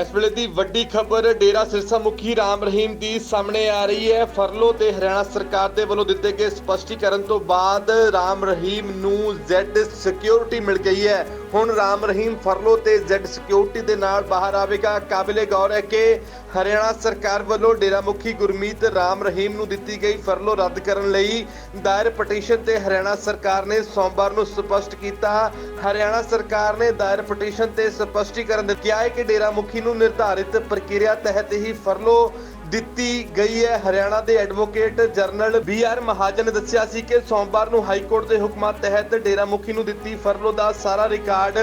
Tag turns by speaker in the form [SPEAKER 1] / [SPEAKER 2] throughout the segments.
[SPEAKER 1] ਇਸ ਵੇਲੇ ਦੀ ਵੱਡੀ ਖਬਰ ਡੇਰਾ ਸਿਰਸਾ ਮੁਖੀ ਰਾਮ ਰਹੀਮ ਦੀ ਸਾਹਮਣੇ ਆ ਰਹੀ ਹੈ। ਫਰਲੋ ਤੇ ਹਰਿਆਣਾ ਸਰਕਾਰ ਦੇ ਵੱਲੋਂ ਦਿੱਤੇ ਗਏ ਸਪਸ਼ਟੀਕਰਨ ਤੋਂ ਬਾਅਦ ਰਾਮ ਰਹੀਮ ਨੂੰ ਜ਼ੈਡ ਸਿਕਿਉਰਿਟੀ ਮਿਲ ਗਈ ਹੈ। ਹੁਣ ਰਾਮ ਰਹੀਮ ਫਰਲੋ ਤੇ ਜ਼ੈਡ ਸਿਕਿਉਰਿਟੀ ਦੇ ਨਾਲ ਬਾਹਰ ਆਵੇਗਾ। ਕਾਬਿਲੇ ਗੌਰ ਹੈ ਕਿ ਹਰਿਆਣਾ ਸਰਕਾਰ ਵੱਲੋਂ ਡੇਰਾ ਮੁਖੀ ਗੁਰਮੀਤ ਰਾਮ ਰਹੀਮ ਨੂੰ ਦਿੱਤੀ ਗਈ ਫਰਲੋ ਰੱਦ ਕਰਨ ਲਈ ਦਾਇਰ ਪਟੀਸ਼ਨ ਤੇ ਹਰਿਆਣਾ ਸਰਕਾਰ ਨੇ ਸੋਮਵਾਰ ਨੂੰ ਸਪਸ਼ਟ ਕੀਤਾ। ਹਰਿਆਣਾ ਸਰਕਾਰ ਨੇ ਦਾਇਰ ਪਟੀਸ਼ਨ ਤੇ ਸਪਸ਼ਟੀਕਰਨ ਦਿੱਤਾ। ਹੈ ਕਿ ਡੇਰਾ ਮੁਖੀ ਨੂੰ ਨਿਰਧਾਰਿਤ ਪ੍ਰਕਿਰਿਆ ਤਹਿਤ ਹੀ ਫਰਲੋ ਦਿੱਤੀ ਗਈ ਹੈ। ਹਰਿਆਣਾ ਦੇ advocate general B R Mahajan ਨੇ ਦੱਸਿਆ ਸੀ ਕਿ ਸੋਮਵਾਰ ਨੂੰ ਹਾਈ ਕੋਰਟ ਦੇ ਹੁਕਮਾਂ ਤਹਿਤ ਡੇਰਾ ਮੁਖੀ ਨੂੰ ਦਿੱਤੀ ਫਰਲੋ ਦਾ ਸਾਰਾ ਰਿਕਾਰਡ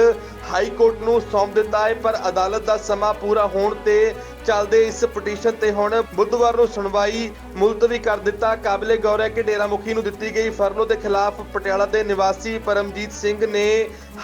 [SPEAKER 1] ਹਾਈ ਕੋਰਟ ਨੂੰ ਸੌਂਪ ਦਿੱਤਾ ਹੈ, ਪਰ ਅਦਾਲਤ ਦਾ ਸਮਾਂ ਪੂਰਾ ਹੋਣ ਤੇ ਚੱਲਦੇ ਇਸ ਪਟੀਸ਼ਨ ਤੇ ਹੁਣ ਬੁੱਧਵਾਰ ਨੂੰ ਸੁਣਵਾਈ ਮੁਲਤਵੀ ਕਰ ਦਿੱਤਾ। ਕਾਬਲੇ ਗੌਰ ਹੈ ਕਿ ਡੇਰਾ ਮੁਖੀ ਨੂੰ ਦਿੱਤੀ ਗਈ ਫਰਲੋ ਦੇ ਖਿਲਾਫ ਪਟਿਆਲਾ ਦੇ ਨਿਵਾਸੀ ਪਰਮਜੀਤ ਸਿੰਘ ਨੇ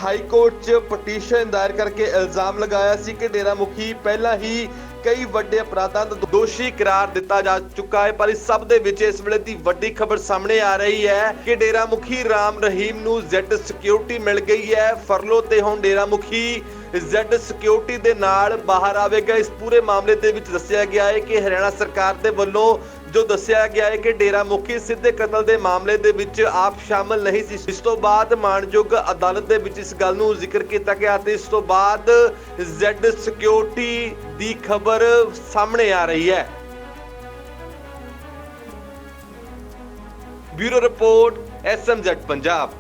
[SPEAKER 1] ਹਾਈ ਕੋਰਟ 'ਚ ਪਟੀਸ਼ਨ ਦਾਇਰ ਕਰਕੇ ਇਲਜ਼ਾਮ ਲਗਾਇਆ ਸੀ ਕਿ ਡੇਰਾ ਮੁਖੀ ਪਹਿਲਾਂ ਹੀ ਕਈ ਵੱਡੇ ਅਪਰਾਧਾਂ ਦਾ ਦੋਸ਼ੀ ਕਰਾਰ ਦਿੱਤਾ ਜਾ ਚੁੱਕਾ ਹੈ, ਪਰ ਇਸ ਸਭ ਦੇ ਵਿੱਚ ਇਸ ਵੇਲੇ ਦੀ ਵੱਡੀ ਖਬਰ ਸਾਹਮਣੇ ਆ ਰਹੀ ਹੈ ਕਿ ਡੇਰਾ ਮੁਖੀ ਰਾਮ ਰਹੀਮ ਨੂੰ ਜ਼ੈਡ ਸਿਕਿਉਰਿਟੀ ਮਿਲ ਗਈ ਹੈ। ਫਰਲੋ ਤੇ ਹੁਣ ਡੇਰਾ ਮੁਖੀ ਜ਼ੈਡ ਸਿਕਿਉਰਿਟੀ ਦੇ ਨਾਲ ਬਾਹਰ ਆਵੇਗਾ। ਇਸ ਪੂਰੇ ਮਾਮਲੇ ਦੇ ਵਿੱਚ ਦੱਸਿਆ ਗਿਆ ਹੈ ਕਿ ਹਰਿਆਣਾ ਸਰਕਾਰ ਦੇ ਵੱਲੋਂ ਜੋ ਦੱਸਿਆ ਗਿਆ ਹੈ ਕਿ ਡੇਰਾ ਮੁਖੀ ਸਿੱਧੇ ਕਤਲ ਦੇ ਮਾਮਲੇ ਦੇ ਵਿੱਚ ਆਪ ਸ਼ਾਮਲ ਨਹੀਂ ਸੀ। ਇਸ ਤੋਂ ਬਾਅਦ ਮਾਨਯੋਗ ਅਦਾਲਤ ਦੇ ਵਿੱਚ ਇਸ ਗੱਲ ਨੂੰ ਜ਼ਿਕਰ ਕੀਤਾ ਗਿਆ ਤੇ ਇਸ ਤੋਂ ਬਾਅਦ ਜ਼ੈਡ ਸਿਕਿਉਰਿਟੀ ਦੀ ਖਬਰ ਸਾਹਮਣੇ ਆ ਰਹੀ ਹੈ। Bureau report SMZ Punjab.